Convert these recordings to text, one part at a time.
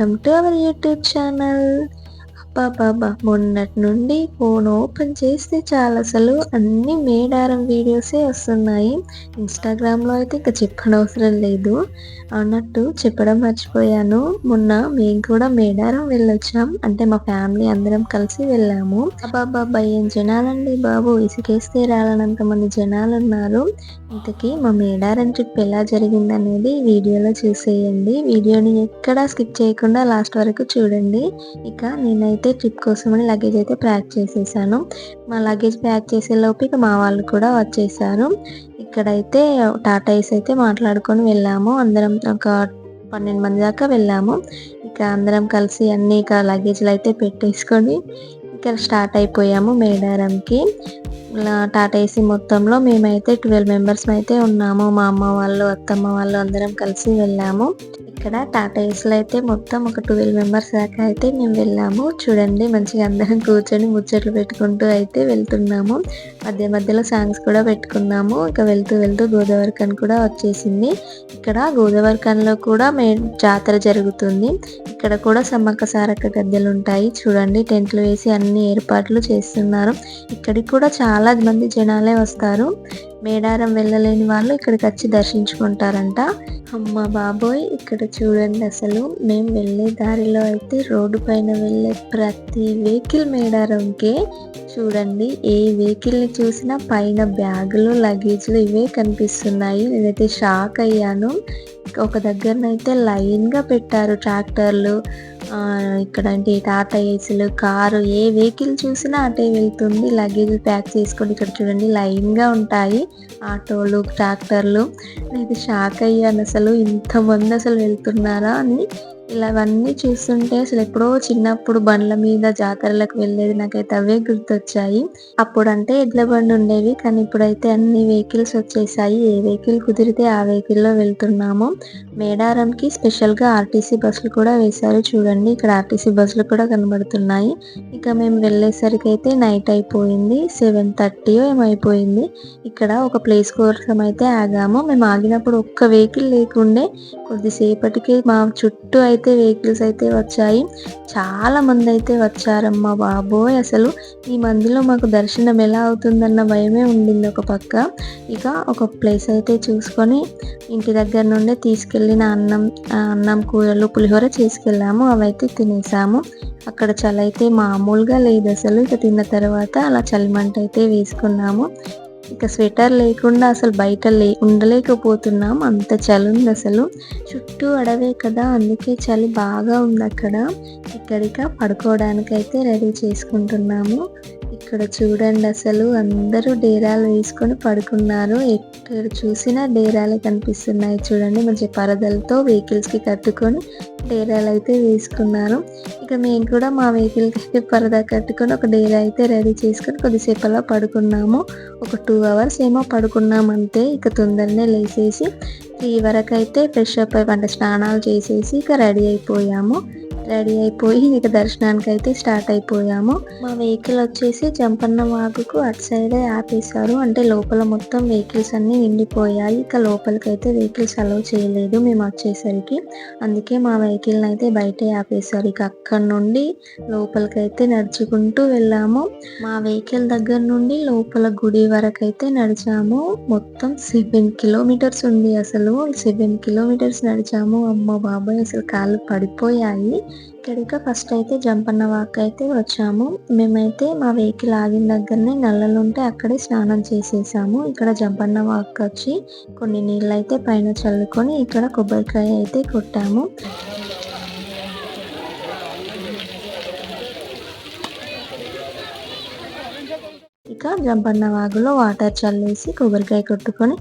Welcome to our YouTube channel బాబా మొన్నటి నుండి phone open చేస్తే చాలా అసలు. అన్ని మేడారం వీడియోసే వస్తున్నాయి. ఇన్స్టాగ్రామ్లో అయితే ఇంకా చెప్పనవసరం లేదు. అన్నట్టు చెప్పడం మర్చిపోయాను. మొన్న మేము కూడా మేడారం వెళ్ళొచ్చాం. అంటే మా ఫ్యామిలీ అందరం కలిసి వెళ్ళాము. అబ్బాబాబా ఏం జనాలండి బాబు? ఇసుకేస్తే రాలనంత మంది జనాలు ఉన్నారు ఇంతకీ మా మేడారం ట్రిప్ ఎలా జరిగింది అనేది వీడియోలో చూసేయండి. వీడియోని ఎక్కడా స్కిప్ చేయకుండా లాస్ట్ వరకు చూడండి. ఇక నేనైతే ట్రిప్ కోసమని లగేజ్ అయితే ప్యాక్ చేసేసాను. మా లగేజ్ ప్యాక్ చేసే లోపు ఇక మా వాళ్ళు కూడా వచ్చేసారు. ఇక్కడైతే టాటా ఏస్ అయితే మాట్లాడుకొని వెళ్ళాము. అందరం ఒక పన్నెండు మంది దాకా వెళ్ళాము. ఇక అందరం కలిసి అన్ని ఇక లగేజ్లు అయితే పెట్టేసుకొని ఇక్కడ స్టార్ట్ అయిపోయాము మేడారంకి. టాటా ఏసీ మొత్తంలో మేమైతే ట్వెల్వ్ మెంబర్స్ అయితే ఉన్నాము. మా అమ్మ వాళ్ళు అత్తమ్మ వాళ్ళు అందరం కలిసి వెళ్ళాము. ఇక్కడ టాటా ఏసీలో అయితే మొత్తం ఒక ట్వెల్వ్ మెంబర్స్ దాకా అయితే మేము వెళ్ళాము. చూడండి మంచిగా అందరం కూర్చొని ముచ్చట్లు పెట్టుకుంటూ అయితే వెళ్తున్నాము. మధ్య మధ్యలో సాంగ్స్ కూడా పెట్టుకున్నాము. ఇక వెళ్తూ వెళ్తూ గోదావరి కన్ కూడా వచ్చేసింది. ఇక్కడ గోదావరి కన్లో కూడా మే జాతర జరుగుతుంది. ఇక్కడ కూడా సమ్మక్క సారక్క గద్దెలు ఉంటాయి. చూడండి టెంట్లు వేసి అన్ని ఏర్పాట్లు చేస్తున్నారు. ఇక్కడికి కూడా చాలా మంది జనాలే వస్తారు. మేడారం వెళ్ళలేని వాళ్ళు ఇక్కడికి వచ్చి దర్శించుకుంటారంట. అమ్మ బాబోయ్ ఇక్కడ చూడండి అసలు. మేము వెళ్ళే దారిలో అయితే రోడ్డు పైన వెళ్ళే ప్రతి వెహికల్ మేడారంకే చూడండి. ఏ వెహికల్ని చూసినా పైన బ్యాగులు లగేజ్లు ఇవే కనిపిస్తున్నాయి. నేనైతే షాక్ అయ్యాను. ఒక దగ్గరనైతే లైన్గా పెట్టారు ట్రాక్టర్లు. ఇక్కడ అంటే టాటా ఏసీలు కారు ఏ వెహికల్ చూసినా అటే వెళ్తుంది. లగేజ్ ప్యాక్ చేసుకొని ఇక్కడ చూడండి లైన్గా ఉంటాయి ఆటోలు ట్రాక్టర్లు. నేను షాక్ అయ్యాను అసలు ఇంతమంది అసలు వెళ్తున్నారా అని. ఇలా అవన్నీ చూస్తుంటే అసలు ఎప్పుడో చిన్నప్పుడు బండ్ల మీద జాతరలకు వెళ్ళేది నాకైతే అవే గుర్తొచ్చాయి. అప్పుడు అంటే ఎడ్ల బండి ఉండేవి కానీ ఇప్పుడైతే అన్ని వెహికల్స్ వచ్చేసాయి. ఏ వెహికల్ కుదిరితే ఆ వెహికల్లో వెళ్తున్నాము. మేడారంకి స్పెషల్గా ఆర్టీసీ బస్సులు కూడా వేశారు. చూడండి ఇక్కడ ఆర్టీసీ బస్సులు కూడా కనబడుతున్నాయి. ఇక మేము వెళ్ళేసరికి అయితే నైట్ అయిపోయింది. సెవెన్ థర్టీ ఏమైపోయింది ఇక్కడ ఒక ప్లేస్ కోసం అయితే ఆగాము. మేము ఆగినప్పుడు ఒక్క వెహికల్ లేకుండే కొద్దిసేపటికి మా చుట్టూ అయితే అయితే వెహికల్స్ అయితే వచ్చాయి. చాలా మంది అయితే వచ్చారమ్మా బాబోయ్! అసలు ఈ మందిలో మాకు దర్శనం ఎలా అవుతుందన్న భయమే ఉండింది ఒక పక్క. ఇక ఒక ప్లేస్ అయితే చూసుకొని ఇంటి దగ్గర నుండి తీసుకెళ్ళిన అన్నం అన్నం కూరలు పులిహోర చేసుకెళ్ళాము. అవైతే తినేసాము. అక్కడ చలి అయితే మామూలుగా లేదు. అసలు ఇక తిన్న తర్వాత అలా చలిమంట అయితే వేసుకున్నాము. ఇక స్వెటర్ లేకుండా అసలు బయట లే ఉండలేకపోతున్నాం. అంత చలి ఉంది అసలు. చుట్టూ అడవే కదా అందుకే చలి బాగా ఉంది అక్కడ ఇక్కడిక పడుకోవడానికి అయితే రెడీ చేసుకుంటున్నాము. ఇక్కడ చూడండి అసలు అందరూ డేరాలు వేసుకొని పడుకున్నారు. ఎక్కడ చూసినా డేరాలే కనిపిస్తున్నాయి చూడండి. మంచి పరదలతో వెహికల్స్కి కట్టుకొని డేరాలు అయితే వేసుకున్నారు. ఇక మేము కూడా మా వెహికల్కి అయితే పరదా కట్టుకొని ఒక డేరా అయితే రెడీ చేసుకొని కొద్దిసేపు అలా పడుకున్నాము. ఒక టూ అవర్స్ ఏమో పడుకున్నాం అంతే. ఇక తొందరనే లేచేసి త్రీ వరకు అయితే ఫ్రెష్ అప్ అంటే స్నానాలు చేసేసి ఇక రెడీ అయిపోయాము. రెడీ అయిపోయి ఇక దర్శనానికి అయితే స్టార్ట్ అయిపోయాము. మా వెహికల్ వచ్చేసి జంపన్న వాగుకు అటు సైడే ఆపేశారు. అంటే లోపల మొత్తం వెహికల్స్ అన్ని నిండిపోయాయి. ఇక లోపలికి అయితే వెహికల్స్ అలౌ చేయలేదు మేము వచ్చేసరికి. అందుకే మా వెహికల్ని అయితే బయటే ఆపేశారు. ఇక అక్కడ నుండి లోపలికి అయితే నడుచుకుంటూ వెళ్ళాము. మా వెహికల్ దగ్గర నుండి లోపల గుడి వరకు అయితే నడిచాము. మొత్తం సెవెన్ కిలోమీటర్స్ ఉంది అసలు. సెవెన్ కిలోమీటర్స్ నడిచాము. అమ్మ బాబాయ్ అసలు కాళ్ళు పడిపోయాయి. ఇక్కడికి ఫస్ట్ అయితే జంపన్న వాక్ అయితే వచ్చాము. మేమైతే మా వెహికల్ ఆగిన దగ్గరనే నల్లలు ఉంటే అక్కడే స్నానం చేసేసాము. ఇక్కడ జంపన్న వాక్ వచ్చి కొన్ని నీళ్ళు అయితే పైన చల్లుకొని ఇక్కడ కొబ్బరికాయ అయితే కొట్టాము. ఇంకా జంపన్న వాగులో వాటర్ చల్లేసి కొబ్బరికాయ కొట్టుకొని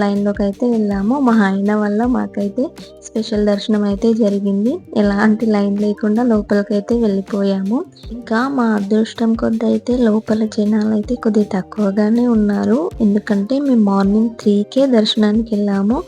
లైన్లోకి అయితే వెళ్ళాము. మా ఆయన వల్ల మాకైతే స్పెషల్ దర్శనం అయితే జరిగింది. ఎలాంటి లైన్ లేకుండా లోపలికైతే వెళ్ళిపోయాము. ఇంకా మా అదృష్టం కొద్ది అయితే లోపల జనాలు అయితే కొద్దిగా తక్కువగానే ఉన్నారు. ఎందుకంటే మేము మార్నింగ్ త్రీకే దర్శనానికి వెళ్ళాము.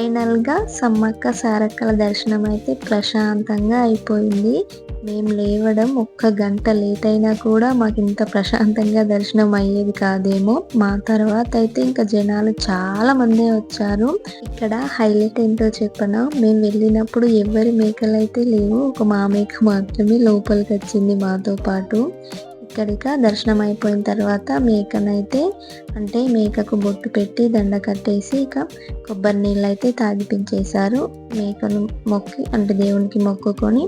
ఫైనల్గా సమ్మక్క సారక్కల దర్శనం అయితే ప్రశాంతంగా అయిపోయింది. మేము లేవడం ఒక్క గంట లేట్ అయినా కూడా మాకు ఇంత ప్రశాంతంగా దర్శనం అయ్యేది కాదేమో. మా తర్వాత అయితే ఇంకా జనాలు చాలా మందే వచ్చారు. ఇక్కడ హైలైట్ ఏంటో చెప్పనా? మేము వెళ్ళినప్పుడు ఎవరి మేకలు అయితే లేవు. ఒక మా మేక మాత్రమే లోపలికి వచ్చింది మాతో పాటు. ఇక్కడిక దర్శనం అయిపోయిన తర్వాత మేకనైతే అంటే మేకకు బొట్టు పెట్టి దండ కట్టేసి ఇక కొబ్బరి నీళ్ళు అయితే తాగిపించేశారు. మేకను మొక్కి అంటే దేవునికి మొక్కుకొని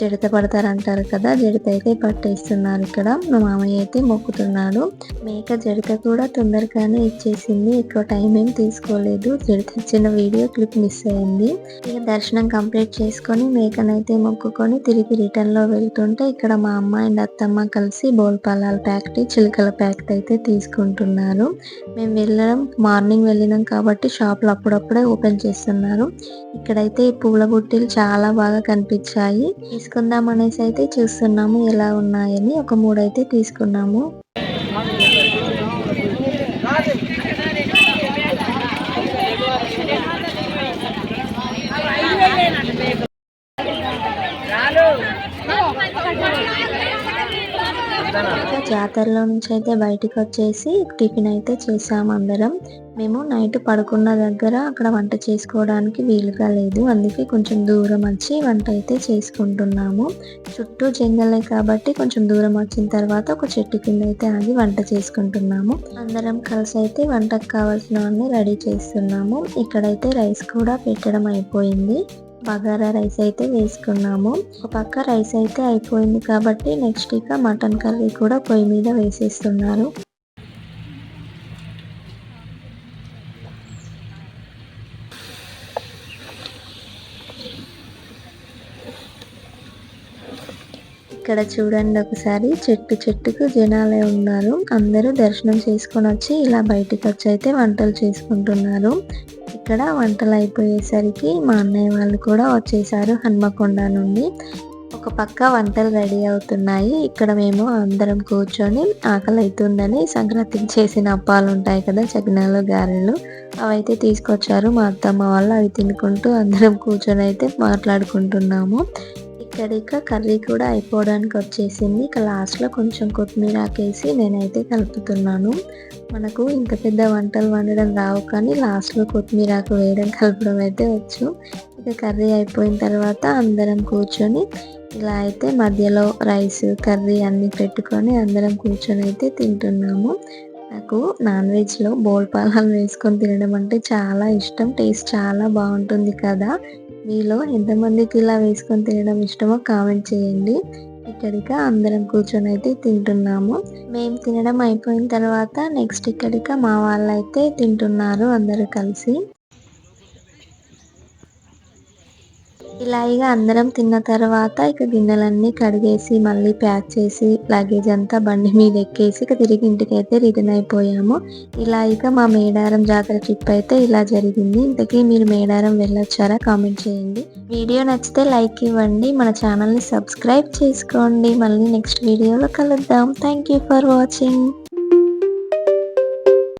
జడత పడతారు అంటారు కదా జడత అయితే పట్టేస్తున్నారు ఇక్కడ. మా మామయ్య అయితే మొక్కుతున్నాడు. మేక జడత కూడా తొందరగానే ఇచ్చేసింది. ఎక్కువ టైం ఏం తీసుకోలేదు. జడత ఇచ్చిన వీడియో క్లిప్ మిస్ అయింది. ఇక దర్శనం కంప్లీట్ చేసుకొని మేకనైతే మొక్కుకొని తిరిగి రిటర్న్లో వెళ్తుంటే ఇక్కడ మా అమ్మ అండ్ అత్తమ్మ కలిసి బోల్పల్లాల ప్యాకెట్ చిలుకల ప్యాకెట్ అయితే తీసుకుంటున్నారు మేము వెళ్ళడం మార్నింగ్ వెళ్ళినాం కాబట్టి షాపులు అప్పుడప్పుడే ఓపెన్ చేస్తున్నారు. ఇక్కడైతే పూల బుట్టీలు చాలా బాగా కనిపించాయి. తీసుకుందాం అనేసి అయితే చూస్తున్నాము ఎలా ఉన్నాయని. ఒక మూడైతే తీసుకున్నాము. ఇంకా జాతరలో? నుంచి అయితే బయటికి వచ్చేసి టిఫిన్ అయితే చేసాము అందరం. మేము నైట్ పడుకున్న దగ్గర అక్కడ వంట చేసుకోవడానికి వీలుగా లేదు. అందుకే కొంచెం దూరం వచ్చి వంట అయితే చేసుకుంటున్నాము. చుట్టూ జంగలే కాబట్టి కొంచెం దూరం వచ్చిన తర్వాత ఒక చెట్టు కింద అయితే ఆగి వంట చేసుకుంటున్నాము. అందరం కలిసి అయితే వంటకు కావాల్సినవన్నీ రెడీ చేస్తున్నాము. ఇక్కడైతే రైస్ కూడా పెట్టడం అయిపోయింది. బగారా రైస్ అయితే వేసుకున్నాము. ఒక పక్క రైస్ అయితే అయిపోయింది కాబట్టి నెక్స్ట్ ఇక మటన్ కర్రీ కూడా పొయ్యి మీద వేసేస్తున్నారు. ఇక్కడ చూడండి ఒకసారి. చెట్టు చెట్టుకు జనాలే ఉన్నారు. అందరూ దర్శనం చేసుకొని వచ్చి ఇలా బయటికి వచ్చి అయితే వంటలు చేసుకుంటున్నారు. ఇక్కడ వంటలు అయిపోయేసరికి మా అన్నయ్య వాళ్ళు కూడా వచ్చేసారు హన్మకొండ నుండి. ఒక పక్క వంటలు రెడీ అవుతున్నాయి. ఇక్కడ మేము అందరం కూర్చొని ఆకలి అవుతుందని సంక్రాంతికి చేసిన అప్పాలు ఉంటాయి కదా చకినాలు గారెలు అవైతే తీసుకొచ్చారు మా అత్తమ్మ వాళ్ళు. అవి తినుకుంటూ అందరం కూర్చొని అయితే మాట్లాడుకుంటున్నాము. ఇక్కడ ఇక కర్రీ కూడా అయిపోవడానికి వచ్చేసింది. ఇక లాస్ట్లో కొంచెం కొత్తిమీర ఆకేసి నేనైతే కలుపుతున్నాను. మనకు ఇంత పెద్ద వంటలు వండడం రావు కానీ లాస్ట్లో కొత్తిమీర ఆకు వేయడం కలపడం అయితే వచ్చు. ఇక కర్రీ అయిపోయిన తర్వాత అందరం కూర్చొని ఇలా అయితే మధ్యలో రైస్ కర్రీ అన్నీ పెట్టుకొని అందరం కూర్చొని అయితే తింటున్నాము. నాకు నాన్ వెజ్లో బోల్పాలాలు వేసుకొని తినడం అంటే చాలా ఇష్టం. టేస్ట్ చాలా బాగుంటుంది కదా. మీలో ఎంతమందికి ఇలా వేసుకొని తినడం ఇష్టమో కామెంట్ చేయండి. ఇక్కడిక అందరం కూర్చొని అయితే తింటున్నాము. మేము తినడం అయిపోయిన తర్వాత నెక్స్ట్ ఇక్కడిక మా వాళ్ళు అయితే తింటున్నారు అందరూ కలిసి. ఇలా ఇక అందరం తిన్న తర్వాత ఇక గిన్నెలన్నీ కడిగేసి మళ్ళీ ప్యాక్ చేసి లగేజ్ అంతా బండి మీద ఎక్కేసి ఇక తిరిగి ఇంటికి అయితే రిటర్న్ అయిపోయాము. ఇలా ఇక మా మేడారం జాతర ట్రిప్ అయితే ఇలా జరిగింది. ఇంతకీ మీరు మేడారం వెళ్ళొచ్చారా? కామెంట్ చేయండి. వీడియో నచ్చితే లైక్ ఇవ్వండి. మన ఛానల్ని సబ్స్క్రైబ్ చేసుకోండి. మళ్ళీ నెక్స్ట్ వీడియోలో కలుద్దాం. Thank you for watching